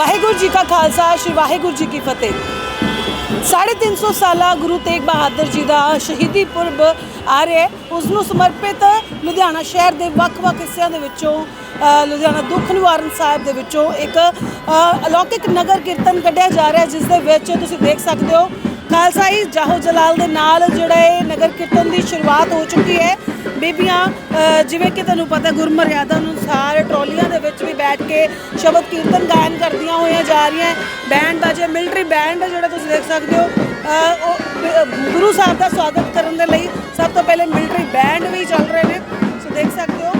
ਵਾਹਿਗੁਰੂ ਜੀ ਕਾ ਖਾਲਸਾ, ਸ਼੍ਰੀ ਵਾਹਿਗੁਰੂ ਜੀ ਕੀ ਫਤਿਹ। 350 ਸਾਲਾ ਗੁਰੂ ਤੇਗ ਬਹਾਦਰ ਜੀ ਦਾ ਸ਼ਹੀਦੀ ਪੁਰਬ ਆ ਰਿਹਾ ਉਸ ਨੂੰ ਸਮਰਪਿਤ ਲੁਧਿਆਣਾ ਸ਼ਹਿਰ ਦੇ ਵੱਖ-ਵੱਖ ਹਿੱਸਿਆਂ ਦੇ ਵਿੱਚੋਂ ਲੁਧਿਆਣਾ ਦੁੱਖ ਨਿਵਾਰਨ ਸਾਹਿਬ ਦੇ ਵਿੱਚੋਂ ਇੱਕ ਅਲੌਕਿਕ ਨਗਰ ਕੀਰਤਨ ਕੱਢਿਆ ਜਾ ਰਿਹਾ ਜਿਸ ਦੇ ਵਿੱਚ ਤੁਸੀਂ ਦੇਖ ਸਕਦੇ ਹੋ ਖਾਲਸਾਈ ਜਾਹੋ ਜਲਾਲ ਦੇ ਨਾਲ ਜਿਹੜਾ ਇਹ ਨਗਰ ਕੀਰਤਨ ਦੀ ਸ਼ੁਰੂਆਤ ਹੋ ਚੁੱਕੀ ਹੈ। ਬੀਬੀਆਂ ਜਿਵੇਂ ਕਿ ਤੁਹਾਨੂੰ ਪਤਾ ਗੁਰਮਰਿਆਦਾ ਅਨੁਸਾਰ ਟਰਾਲੀਆਂ ਦੇ ਵਿੱਚ ਵੀ ਬੈਠ ਕੇ ਸ਼ਬਦ ਕੀਰਤਨ ਗਾਇਨ ਕਰਦੀਆਂ ਹੋਈਆਂ ਜਾ ਰਹੀਆਂ। ਬੈਂਡ ਦਾ ਜੇ ਮਿਲਟਰੀ ਬੈਂਡ ਜਿਹੜਾ ਤੁਸੀਂ ਦੇਖ ਸਕਦੇ ਹੋ ਉਹ ਗੁਰੂ ਸਾਹਿਬ ਦਾ ਸਵਾਗਤ ਕਰਨ ਦੇ ਲਈ ਸਭ ਤੋਂ ਪਹਿਲੇ ਮਿਲਟਰੀ ਬੈਂਡ ਵੀ ਚੱਲ ਰਹੇ ਨੇ। ਸੋ ਦੇਖ ਸਕਦੇ ਹੋ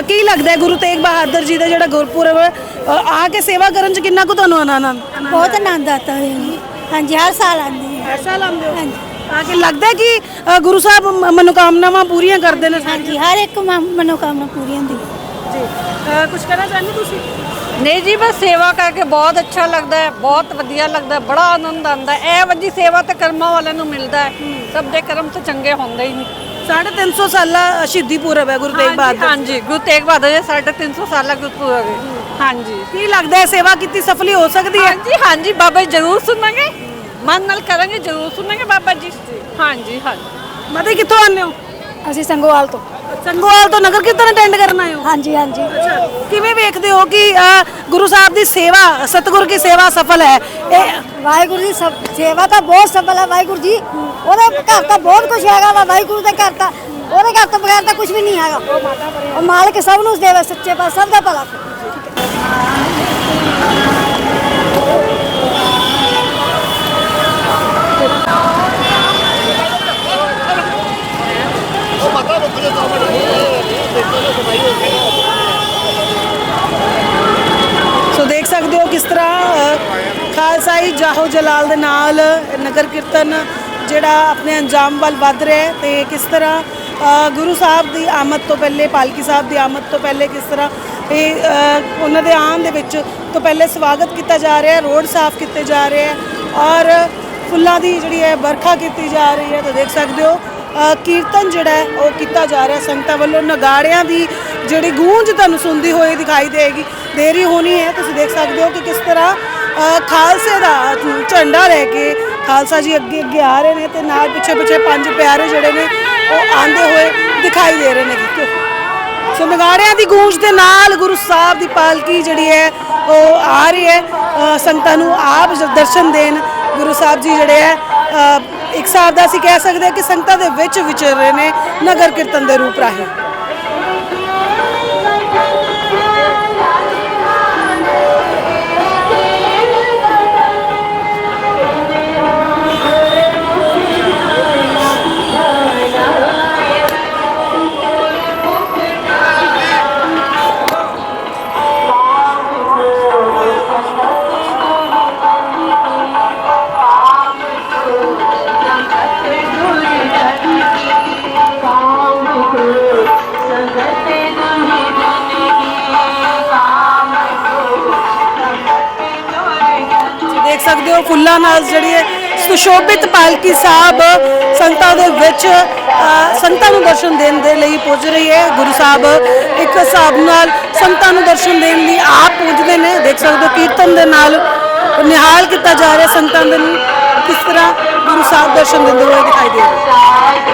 ਕੀ ਲੱਗਦਾ ਹੈ ਗੁਰੂ ਤੇਗ ਬਹਾਦਰ ਜੀ ਦਾ ਜਿਹੜਾ ਗੁਰਪੁਰਬ ਹੈ, ਅ, ਆ ਕੇ ਸੇਵਾ ਕਰਨ ਚ ਕਿੰਨਾ ਕੁ ਤੁਹਾਨੂੰ ਆਨੰਦ ਬਹੁਤ ਆਨੰਦ ਆਤਾ ਹੈ ਜੀ। ਹਾਂਜੀ ਹਰ ਸਾਲ ਆਉਂਦੇ ਹਾਂ। ਐਸਾ ਲਾਉਂਦੇ ਹੋ? ਹਾਂਜੀ। ਆ ਕੇ ਲੱਗਦਾ ਹੈ ਕਿ ਅ, ਗੁਰੂ ਸਾਹਿਬ ਮ- ਮਨੋਕਾਮਨਾਵਾਂ ਪੂਰੀਆਂ ਕਰਦੇ ਨੇ ਹਾਂਜੀ ਹਰ ਇੱਕ ਮਨੋਕਾਮਨਾ ਪੂਰੀ ਹੁੰਦੀ। ਹੈ ਜੀ ਕੁਝ ਕਹਿਣਾ ਚਾਹੁੰਦੇ ਤੁਸੀਂ? ਨਹੀਂ ਜੀ ਬਸ ਸੇਵਾ ਕਰਕੇ ਬਹੁਤ ਅੱਛਾ ਲੱਗਦਾ ਹੈ ਬਹੁਤ ਵਧੀਆ ਲੱਗਦਾ ਹੈ ਬੜਾ ਆਨੰਦ ਆਉਂਦਾ ਹੈ। ਇਹ ਵੱਡੀ ਸੇਵਾ ਤੇ ਕਰਮਾਂ ਵਾਲਿਆਂ ਨੂੰ ਮਿਲਦਾ ਹੈ। ਸਭ ਦੇ ਕਰਮ ਤਾਂ ਚੰਗੇ ਹੁੰਦੇ ਹੀ ਨਹੀਂ। 350 ਸਾਲਾ ਸ਼ਹੀਦੀ ਪੁਰਬ ਹੈ ਗੁਰੂ ਤੇਗ ਹਾਂਜੀ, ਬਹਾਦਰ ਹਾਂਜੀ ਗੁਰੂ ਤੇਗ ਬਹਾਦਰ ਜੀ 350 ਸਾਲਾ ਗੁਰਪੁਰਬ ਹੈ। ਹਾਂਜੀ। ਕੀ ਲੱਗਦਾ ਹੈ ਸੇਵਾ ਕੀਤੀ ਸਫਲੀ ਹੋ ਸਕਦੀ ਹੈ? ਹਾਂਜੀ ਹਾਂਜੀ ਬਾਬਾ ਜੀ ਜ਼ਰੂਰ ਸੁਣਾਂਗੇ ਮਨ ਨਾਲ ਕਰਾਂਗੇ ਜ਼ਰੂਰ ਸੁਣਾਂਗੇ ਬਾਬਾ ਜੀ। ਹਾਂਜੀ ਹਾਂਜੀ। ਮਤੇ ਕਿੱਥੋਂ ਆਉਂਦੇ ਹੋ? ਅਸੀਂ ਸੰਗੋਵਾਲ ਤੋਂ। ਸੰਗੋਵਾਲ ਤੋਂ ਨਗਰ ਕੀਰਤਨ ਅਟੈਂਡ ਕਰਨ ਆਏ ਹੋ? ਹਾਂਜੀ ਹਾਂਜੀ। ਕਿਵੇਂ ਵੇਖਦੇ ਹੋ ਕਿ ਅ, ਗੁਰੂ ਸਾਹਿਬ ਦੀ ਸੇਵਾ ਸਤਿਗੁਰ ਕੀ ਸੇਵਾ ਸਫਲ ਹੈ? ਇਹ ਵਾਹਿਗੁਰੂ ਸਭ ਸੇਵਾ ਤਾਂ ਬਹੁਤ ਸਫਲ ਹੈ। ਵਾਹਿਗੁਰੂ ਜੀ ਉਹਦੇ ਘਰ ਤਾਂ ਬਹੁਤ ਕੁਝ ਹੈਗਾ ਵਾ, ਵਾਹਿਗੁਰੂ ਦੇ ਘਰ ਤਾਂ, ਉਹਦੇ ਘਰ ਤੋਂ ਬਗੈਰ ਤਾਂ ਕੁਝ ਵੀ ਨਹੀਂ ਹੈਗਾ। ਉਹ ਮਾਲਕ ਸਭ ਨੂੰ ਦੇਵੇ, ਸੱਚੇ ਪਾਸ ਸਭ ਦਾ ਭਲਾ ਸੋ ਦੇਖ ਸਕਦੇ ਹੋ ਕਿਸ ਤਰ੍ਹਾਂ ਖਾਲਸਾਈ ਜਾਹੋ ਜਲਾਲ ਦੇ ਨਾਲ ਨਗਰ ਕੀਰਤਨ ਜਿਹੜਾ ਆਪਣੇ ਅੰਜਾਮ ਵੱਲ ਵੱਧ ਰਿਹਾ ਹੈ ਤੇ ਕਿਸ ਤਰ੍ਹਾਂ ਗੁਰੂ ਸਾਹਿਬ ਦੀ ਆਮਦ ਤੋਂ ਪਹਿਲੇ, ਪਾਲਕੀ ਸਾਹਿਬ ਦੀ ਆਮਦ ਤੋਂ ਪਹਿਲੇ ਕਿਸ ਤਰ੍ਹਾਂ ਇਹ ਉਹਨਾਂ ਦੇ ਆਉਣ ਦੇ ਵਿੱਚ ਤੋਂ ਪਹਿਲੇ ਸਵਾਗਤ ਕੀਤਾ ਜਾ ਰਿਹਾ ਹੈ, ਰੋਡ ਸਾਫ਼ ਕੀਤੇ ਜਾ ਰਹੇ ਹੈ ਔਰ ਫੁੱਲਾਂ ਦੀ ਜਿਹੜੀ ਹੈ ਵਰਖਾ ਕੀਤੀ ਜਾ ਰਹੀ ਹੈ, ਤਾਂ ਦੇਖ ਸਕਦੇ ਹੋ ਕੀਰਤਨ ਜਿਹੜਾ ਹੈ ਉਹ ਕੀਤਾ ਜਾ ਰਿਹਾ ਸੰਗਤਾਂ ਵੱਲੋਂ ਨਗਾੜਿਆਂ ਦੀ ਜਿਹੜੀ ਗੂੰਜ ਤੁਹਾਨੂੰ ਸੁਣਦੀ ਹੋਈ ਦਿਖਾਈ ਦੇਗੀ, ਦੇਰੀ ਹੋਣੀ ਹੈ। ਤੁਸੀਂ ਦੇਖ ਸਕਦੇ ਹੋ ਕਿ ਕਿਸ ਤਰ੍ਹਾਂ ਖਾਲਸੇ ਦਾ ਝੰਡਾ ਲੈ ਕੇ ਖਾਲਸਾ ਜੀ ਅੱਗੇ ਅੱਗੇ ਆ ਰਹੇ ਨੇ ਤੇ ਨਾਲ ਪਿੱਛੇ ਪਿੱਛੇ ਪੰਜ ਪਿਆਰੇ ਜਿਹੜੇ ਨੇ ਉਹ ਆਂਦੇ ਹੋਏ ਦਿਖਾਈ ਦੇ ਰਹੇ ਨੇ ਸੋ ਨਗਾੜਿਆਂ ਦੀ ਗੂੰਜ ਦੇ ਨਾਲ ਗੁਰੂ ਸਾਹਿਬ ਦੀ ਪਾਲਕੀ ਜਿਹੜੀ ਹੈ ਉਹ ਆ ਰਹੀ ਹੈ। ਅ, ਸੰਗਤਾਂ ਨੂੰ ਆਪ ਦਰਸ਼ਨ ਦੇਣ ਗੁਰੂ ਸਾਹਿਬ ਜੀ ਜਿਹੜੇ ਹੈ ਇੱਕ ਹਿਸਾਬ ਦਾ ਅਸੀਂ ਕਹਿ ਸਕਦੇ ਹਾਂ ਕਿ ਸੰਗਤਾਂ ਦੇ ਵਿੱਚ ਵਿਚਰ ਰਹੇ ਨੇ ਨਗਰ ਕੀਰਤਨ ਦੇ ਰੂਪ ਰਾਹੀਂ। ਸਕਦੇ ਹੋ ਫੁੱਲਾਂ ਨਾਲ ਜਿਹੜੀ ਹੈ ਸੁਸ਼ੋਭਿਤ ਪਾਲਕੀ ਸਾਹਿਬ ਸੰਗਤਾਂ ਦੇ ਵਿੱਚ ਅ, ਸੰਗਤਾਂ ਨੂੰ ਦਰਸ਼ਨ ਦੇਣ ਦੇ ਲਈ ਪੁੱਜ ਰਹੀ ਹੈ ਗੁਰੂ ਸਾਹਿਬ ਇੱਕ ਹਿਸਾਬ ਨਾਲ ਸੰਗਤਾਂ ਨੂੰ ਦਰਸ਼ਨ ਦੇਣ ਲਈ ਆਪ ਪੁੱਜਦੇ ਨੇ ਦੇਖ ਸਕਦੇ ਹੋ ਕੀਰਤਨ ਦੇ ਨਾਲ ਨਿਹਾਲ ਕੀਤਾ ਜਾ ਰਿਹਾ ਸੰਗਤਾਂ ਦੇ ਨੂੰ ਕਿਸ ਤਰ੍ਹਾਂ ਗੁਰੂ ਸਾਹਿਬ ਦਰਸ਼ਨ ਦਿੰਦੇ ਹੋਏ ਦਿਖਾਈ ਦੇ ਰਹੇ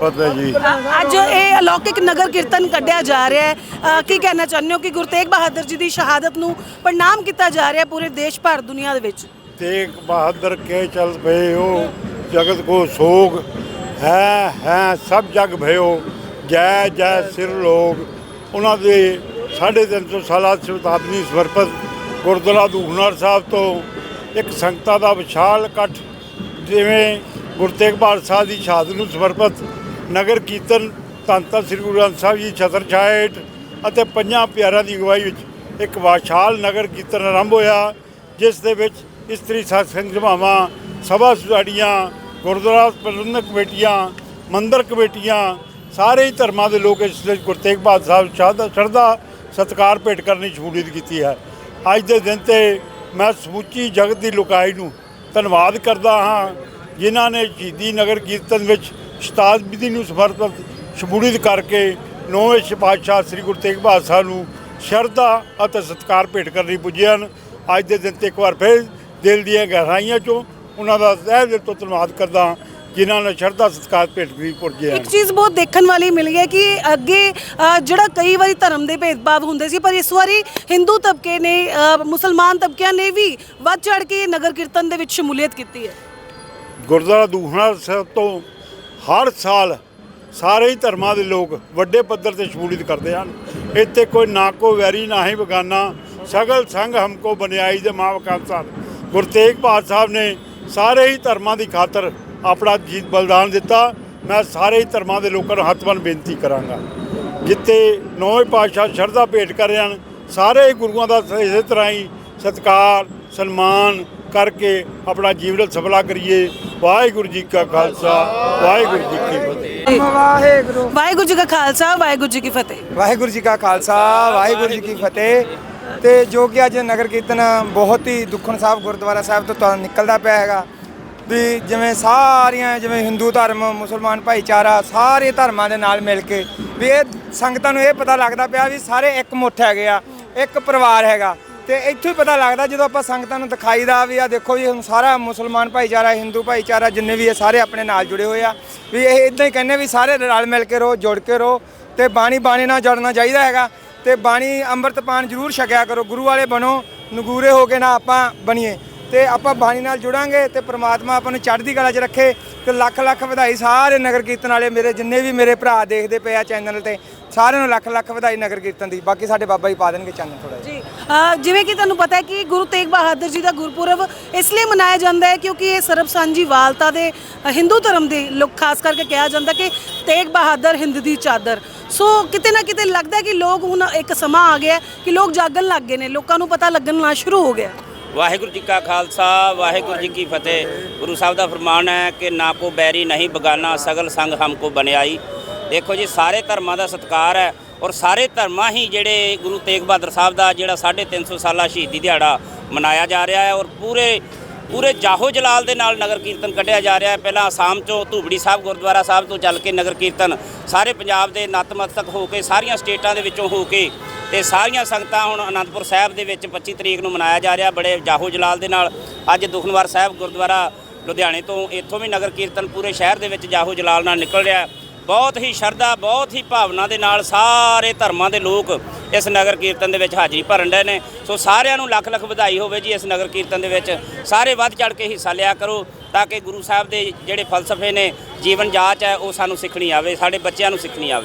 ਫਤਿਹ ਜੀ। ਅੱਜ ਇਹ ਅਲੌਕਿਕ ਨਗਰ ਕੀਰਤਨ ਕੱਢਿਆ ਜਾ ਰਿਹਾ ਹੈ। ਅ, ਕੀ ਕਹਿਣਾ ਚਾਹੁੰਦੇ ਹੋ ਕਿ ਗੁਰੂ ਤੇਗ ਬਹਾਦਰ ਜੀ ਦੀ ਸ਼ਹਾਦਤ ਨੂੰ ਪ੍ਰਣਾਮ ਕੀਤਾ ਜਾ ਰਿਹਾ ਪੂਰੇ ਦੇਸ਼ ਭਰ ਦੁਨੀਆ ਦੇ ਵਿੱਚ? ਤੇਗ ਬਹਾਦਰ ਕੇ ਚਲ ਪਏ ਹੋ ਜਗਤ ਕੋ ਸੋਗ ਹੈ ਹੈ ਸਭ ਜਗ ਭਇਓ ਜੈ ਜੈ ਸਿਰ ਲੋਗ। ਉਹਨਾਂ ਦੇ 350 ਸਾਲਾ ਸ਼ਤਾਬਦੀ ਸਮਰਪਿਤ ਗੁਰਦੁਆਰਾ ਦੂਖਨਰ ਸਾਹਿਬ ਤੋਂ ਇੱਕ ਸੰਗਤਾਂ ਦਾ ਵਿਸ਼ਾਲ ਇਕੱਠ ਜਿਵੇਂ ਗੁਰੂ ਤੇਗ ਬਹਾਦਰ ਸਾਹਿਬ ਦੀ ਸ਼ਹਾਦਤ ਨੂੰ ਸਮਰਪਿਤ ਨਗਰ ਕੀਰਤਨ ਧੰਨ ਧੰਨ ਸ੍ਰੀ ਗੁਰੂ ਗ੍ਰੰਥ ਸਾਹਿਬ ਜੀ ਛਤਰ ਛਾਇਟ ਅਤੇ ਪੰਜਾਂ ਪਿਆਰਿਆਂ ਦੀ ਅਗਵਾਈ ਵਿੱਚ ਇੱਕ ਵਿਸ਼ਾਲ ਨਗਰ ਕੀਰਤਨ ਆਰੰਭ ਹੋਇਆ, ਜਿਸ ਦੇ ਵਿੱਚ ਇਸਤਰੀ ਸਾਧ ਸਭਾਵਾਂ ਸਭਾ ਸੁਸਾਇਟੀਆਂ ਗੁਰਦੁਆਰਾ ਪ੍ਰਬੰਧਕ ਕਮੇਟੀਆਂ, ਮੰਦਰ ਕਮੇਟੀਆਂ, ਸਾਰੇ ਹੀ ਧਰਮਾਂ ਦੇ ਲੋਕ ਇਸ ਵਿੱਚ ਗੁਰੂ ਤੇਗ ਬਹਾਦਰ ਸਾਹਿਬ ਸ਼ਹਾਦਤ ਸ਼ਰਧਾ ਸਤਿਕਾਰ ਭੇਟ ਕਰਨ ਦੀ ਸ਼ਮੂਲੀਅਤ ਕੀਤੀ ਹੈ। ਅੱਜ ਦੇ ਦਿਨ ਤੇ ਮੈਂ ਸਮੁੱਚੀ ਜਗਤ ਦੀ ਲੋਕਾਈ ਨੂੰ ਧੰਨਵਾਦ ਕਰਦਾ ਹਾਂ। ਜਿਨ੍ਹਾਂ ਨੇ ਸ਼ਹੀਦੀ ਨਗਰ ਕੀਰਤਨ ਵਿੱਚ ਸ਼ਤਾਬਦੀ ਨੂੰ ਸਮਰਪਿਤ ਸ਼ਮੂਲੀਅਤ ਕਰਕੇ ਨੌਵੇਂ ਪਾਤਸ਼ਾਹ ਸ੍ਰੀ ਗੁਰੂ ਤੇਗ ਬਹਾਦਰ ਸਾਹਿਬ ਨੂੰ ਸ਼ਰਧਾ ਅਤੇ ਸਤਿਕਾਰ ਭੇਟ ਕਰਨ ਲਈ ਪੁੱਜੇ ਹਨ। ਅੱਜ ਦੇ ਦਿਨ ਤੇ ਇੱਕ ਵਾਰ ਫਿਰ ਦਿਲ ਦੀਆਂ ਗਹਿਰਾਈਆਂ ਚੋਂ ਉਹਨਾਂ ਦਾ ਤਹਿ ਦਿਲ ਤੋਂ ਧੰਨਵਾਦ ਕਰਦਾ ਹਾਂ, ਜਿਨ੍ਹਾਂ ਨੇ ਸ਼ਰਧਾ ਸਤਿਕਾਰ ਭੇਟ ਵੀ ਪੁਰਜੇ ਹਨ। ਇੱਕ ਚੀਜ਼ ਬਹੁਤ ਦੇਖਣ ਵਾਲੀ ਮਿਲੀ ਹੈ ਕਿ ਅੱਗੇ ਜਿਹੜਾ ਕਈ ਵਾਰੀ ਧਰਮ ਦੇ ਭੇਦਭਾਵ ਹੁੰਦੇ ਸੀ, ਪਰ ਇਸ ਵਾਰੀ ਹਿੰਦੂ ਤਬਕੇ ਨੇ ਮੁਸਲਮਾਨ ਤਬਕਿਆਂ ਨੇ ਵੀ ਵੱਧ ਚੜ ਕੇ ਨਗਰ ਕੀਰਤਨ ਦੇ ਵਿੱਚ ਸ਼ਮੂਲੀਅਤ ਕੀਤੀ ਹੈ। ਗੁਰਦੁਆਰਾ ਦੂਖਣਾ ਸਾਹਿਬ ਤੋਂ ਹਰ ਸਾਲ ਸਾਰੇ ਹੀ ਧਰਮਾਂ ਦੇ ਲੋਕ ਵੱਡੇ ਪੱਧਰ ਤੇ ਸ਼ਮੂਲੀਅਤ ਕਰਦੇ ਹਨ। ਇੱਥੇ ਕੋਈ ਨਾ ਕੋ ਵੈਰੀ, ਨਾ ਹੀ ਬਗਾਨਾ, ਸਗਲ ਸੰਗ ਹਮਕੋ ਬਨਿਆਈ ਦੇ ਮਾਂ ਸਾਹਿਬ ਗੁਰੂ ਤੇਗ ਬਹਾਦਰ ਸਾਹਿਬ ਨੇ ਸਾਰੇ ਹੀ ਧਰਮਾਂ ਦੀ ਖਾਤਰ ਆਪਣਾ ਜੀਤ ਬਲਿਦਾਨ ਦਿੱਤਾ। ਮੈਂ ਸਾਰੇ ਹੀ ਧਰਮਾਂ ਦੇ ਲੋਕਾਂ ਨੂੰ ਹੱਥ ਬੰਨ੍ਹ ਬੇਨਤੀ ਕਰਾਂਗਾ। ਜਿੱਥੇ ਨੌਵੇਂ ਪਾਤਸ਼ਾਹ ਸ਼ਰਧਾ ਭੇਟ ਕਰ ਰਹੇ ਹਨ, ਸਾਰੇ ਹੀ ਗੁਰੂਆਂ ਦਾ ਇਸੇ ਤਰ੍ਹਾਂ ਹੀ ਸਤਿਕਾਰ, ਸਨਮਾਨ ਕਰਕੇ ਆਪਣਾ ਜੀਵਨ ਸਫਲਾ ਕਰੀਏ। ਵਾਹਿਗੁਰੂ ਜੀ ਕਾ ਖਾਲਸਾ ਵਾਹਿਗੁਰੂ ਜੀ ਕੀ ਫਤਿਹ। ਵਾਹਿਗੁਰੂ ਵਾਹਿਗੁਰੂ ਜੀ ਕਾ ਖਾਲਸਾ ਵਾਹਿਗੁਰੂ ਜੀ ਕੀ ਫਤਿਹ। ਵਾਹਿਗੁਰੂ ਜੀ ਕਾ ਖਾਲਸਾ ਵਾਹਿਗੁਰੂ ਜੀ ਕੀ ਫਤਿਹ। ਤੇ ਜੋ ਕਿ ਅੱਜ ਨਗਰ ਕੀਰਤਨ ਬਹੁਤ ਹੀ ਦੁੱਖਣ ਸਾਹਿਬ ਗੁਰਦੁਆਰਾ ਸਾਹਿਬ ਤੋਂ ਤਾਂ ਨਿਕਲਦਾ ਪਿਆ ਹੈਗਾ। ਵੀ ਜਿਵੇਂ ਸਾਰੀਆਂ ਜਿਵੇਂ ਹਿੰਦੂ ਧਰਮ ਮੁਸਲਮਾਨ ਭਾਈਚਾਰਾ ਸਾਰੇ ਧਰਮਾਂ ਦੇ ਨਾਲ ਮਿਲ ਕੇ ਵੀ ਇਹ ਸੰਗਤਾਂ ਨੂੰ ਇਹ ਪਤਾ ਲੱਗਦਾ ਪਿਆ ਵੀ ਸਾਰੇ ਇੱਕ ਮੁੱਠ ਹੈਗੇ ਆ ਇੱਕ ਪਰਿਵਾਰ ਹੈਗਾ। ਤੇ ਇੱਥੋਂ ਹੀ ਪਤਾ ਲੱਗਦਾ ਜਦੋਂ ਆਪਾਂ ਸੰਗਤਾਂ ਨੂੰ ਦਿਖਾਈਦਾ ਵੀ ਆ ਦੇਖੋ ਜੀ, ਹੁਣ ਸਾਰਾ ਮੁਸਲਮਾਨ ਭਾਈਚਾਰਾ, ਹਿੰਦੂ ਭਾਈਚਾਰਾ ਜਿੰਨੇ ਵੀ ਆ, ਸਾਰੇ ਆਪਣੇ ਨਾਲ ਜੁੜੇ ਹੋਏ ਆ। ਵੀ ਇਹ ਇਦਾਂ ਹੀ ਕਹਿੰਦੇ ਵੀ ਸਾਰੇ ਰਲ ਮਿਲ ਕੇ ਰਹੋ, ਜੁੜ ਕੇ ਰਹੋ ਤੇ ਬਾਣੀ ਬਾਣੀ ਨਾਲ ਜੁੜਨਾ ਚਾਹੀਦਾ ਹੈਗਾ ਤੇ ਬਾਣੀ ਅੰਮ੍ਰਿਤ ਪਾਨ ਜ਼ਰੂਰ ਛਕਿਆ ਕਰੋ, ਗੁਰੂ ਵਾਲੇ ਬਣੋ, ਨਗੂਰੇ ਹੋ ਕੇ ਨਾ ਆਪਾਂ ਬਣੀਏ। ਤੇ ਆਪਾਂ ਬਾਣੀ ਨਾਲ ਜੁੜਾਂਗੇ ਤੇ ਪ੍ਰਮਾਤਮਾ ਆਪਾਂ ਨੂੰ ਚੜ੍ਹਦੀ ਕਲਾ 'ਚ ਰੱਖੇ ਤੇ ਲੱਖ ਲੱਖ ਵਧਾਈ ਸਾਰੇ ਨਗਰ ਕੀਰਤਨ ਵਾਲੇ ਮੇਰੇ, ਜਿੰਨੇ ਵੀ ਮੇਰੇ ਭਰਾ ਦੇਖਦੇ ਪਏ ਆ ਚੈਨਲ ਤੇ ਸਾਰਿਆਂ ਨੂੰ ਲੱਖ ਲੱਖ ਵਧਾਈ ਨਗਰ ਕੀਰਤਨ ਦੀ ਬਾਕੀ ਸਾਡੇ ਬਾਬਾ ਜੀ ਪਾ ਦੇਣਗੇ ਚੈਨਲ ਥੋੜਾ ਜੀ ਅ, ਜਿਵੇਂ ਕਿ ਤੁਹਾਨੂੰ ਪਤਾ ਹੈ ਕਿ ਗੁਰੂ ਤੇਗ ਬਹਾਦਰ ਜੀ ਦਾ ਗੁਰਪੁਰਬ ਇਸ ਲਈ ਮਨਾਇਆ ਜਾਂਦਾ ਹੈ ਕਿਉਂਕਿ ਇਹ ਸਰਬ ਸਾਂਝੀ ਵਾਲਤਾ ਦੇ ਅ, ਹਿੰਦੂ ਧਰਮ ਦੇ ਲੋਕ ਖਾਸ ਕਰਕੇ ਕਿਹਾ ਜਾਂਦਾ ਕਿ ਤੇਗ ਬਹਾਦਰ ਹਿੰਦ ਦੀ ਚਾਦਰ। ਸੋ ਕਿਤੇ ਨਾ ਕਿਤੇ ਲੱਗਦਾ ਹੈ ਕਿ ਲੋਕ ਹੁਣ ਇੱਕ ਸਮਾਂ ਆ ਗਿਆ ਹੈ ਕਿ ਲੋਕ ਜਾਗਣ ਲੱਗ ਗਏ ਨੇ ਲੋਕਾਂ ਨੂੰ ਪਤਾ ਲੱਗਣਾ ਸ਼ੁਰੂ ਹੋ ਗਿਆ ਵਾਹਿਗੁਰੂ ਜੀ ਕਾ ਖਾਲਸਾ ਵਾਹਿਗੁਰੂ ਜੀ ਕੀ ਫਤਿਹ। ਗੁਰੂ ਸਾਹਿਬ ਦਾ ਫਰਮਾਨ ਹੈ ਕਿ ਨਾ ਕੋ ਬੈਰੀ ਨਹੀਂ ਬਗਾਨਾ ਸਗਲ ਸੰਗ ਹਮਕੋ ਬਨਿਆਈ ਦੇਖੋ ਜੀ, ਸਾਰੇ ਧਰਮਾਂ ਦਾ ਸਤਿਕਾਰ ਹੈ ਔਰ ਸਾਰੇ ਧਰਮਾਂ ਹੀ ਜਿਹੜੇ ਗੁਰੂ ਤੇਗ ਬਹਾਦਰ ਸਾਹਿਬ ਦਾ ਜਿਹੜਾ 350 ਸਾਲਾ ਸ਼ਹੀਦੀ ਦਿਹਾੜਾ ਮਨਾਇਆ ਜਾ ਰਿਹਾ ਹੈ ਔਰ ਪੂਰੇ ਪੂਰੇ ਜਾਹੋ ਜਲਾਲ ਦੇ ਨਾਲ ਨਗਰ ਕੀਰਤਨ ਕੱਢਿਆ ਜਾ ਰਿਹਾ ਹੈ। ਪਹਿਲਾਂ ਆਸਾਮ 'ਚੋਂ ਧੂਬੜੀ ਸਾਹਿਬ, ਗੁਰਦੁਆਰਾ ਸਾਹਿਬ ਤੋਂ ਚੱਲ ਕੇ ਨਗਰ ਕੀਰਤਨ ਸਾਰੇ ਪੰਜਾਬ ਦੇ ਨਤਮਸਤਕ ਹੋ ਕੇ, ਸਾਰੀਆਂ ਸਟੇਟਾਂ ਦੇ ਵਿੱਚੋਂ ਹੋ ਕੇ ਤੇ ਸਾਰੀਆਂ ਸੰਗਤਾਂ ਹੁਣ ਅਨੰਦਪੁਰ ਸਾਹਿਬ ਦੇ ਵਿੱਚ 25 ਤਰੀਕ ਨੂੰ ਮਨਾਇਆ ਜਾ ਰਿਹਾ, ਬੜੇ ਜਾਹੋ ਜਲਾਲ ਦੇ ਨਾਲ। ਅੱਜ ਦੁਖਨਵਾਰ ਸਾਹਿਬ ਗੁਰਦੁਆਰਾ ਲੁਧਿਆਣੇ ਤੋਂ ਇੱਥੋਂ ਵੀ ਨਗਰ ਕੀਰਤਨ ਪੂਰੇ ਸ਼ਹਿਰ ਦੇ ਵਿੱਚ ਜਾਹੋ ਜਲਾਲ ਨਾਲ ਨਿਕਲ ਰਿਹਾ ਬਹੁਤ ਹੀ ਸ਼ਰਧਾ, ਬਹੁਤ ਹੀ ਭਾਵਨਾ ਦੇ ਨਾਲ ਸਾਰੇ ਧਰਮਾਂ ਦੇ ਲੋਕ ਇਸ ਨਗਰ ਕੀਰਤਨ ਦੇ ਵਿੱਚ ਹਾਜ਼ਰੀ ਭਰਨ ਰਹੇ ਨੇ। ਸੋ ਸਾਰਿਆਂ ਨੂੰ ਲੱਖ ਲੱਖ ਵਧਾਈ ਹੋਵੇ ਜੀ ਇਸ ਨਗਰ ਕੀਰਤਨ ਦੇ ਵਿੱਚ। ਸਾਰੇ ਵੱਧ ਚੜ ਕੇ ਹਿੱਸਾ ਲਿਆ ਕਰੋ ਤਾਂ ਕਿ ਗੁਰੂ ਸਾਹਿਬ ਦੇ ਜਿਹੜੇ ਫਲਸਫੇ ਨੇ, ਜੀਵਨ ਜਾਚ ਹੈ, ਉਹ ਸਾਨੂੰ ਸਿੱਖਣੀ ਆਵੇ, ਸਾਡੇ ਬੱਚਿਆਂ ਨੂੰ ਸਿੱਖਣੀ ਆਵੇ।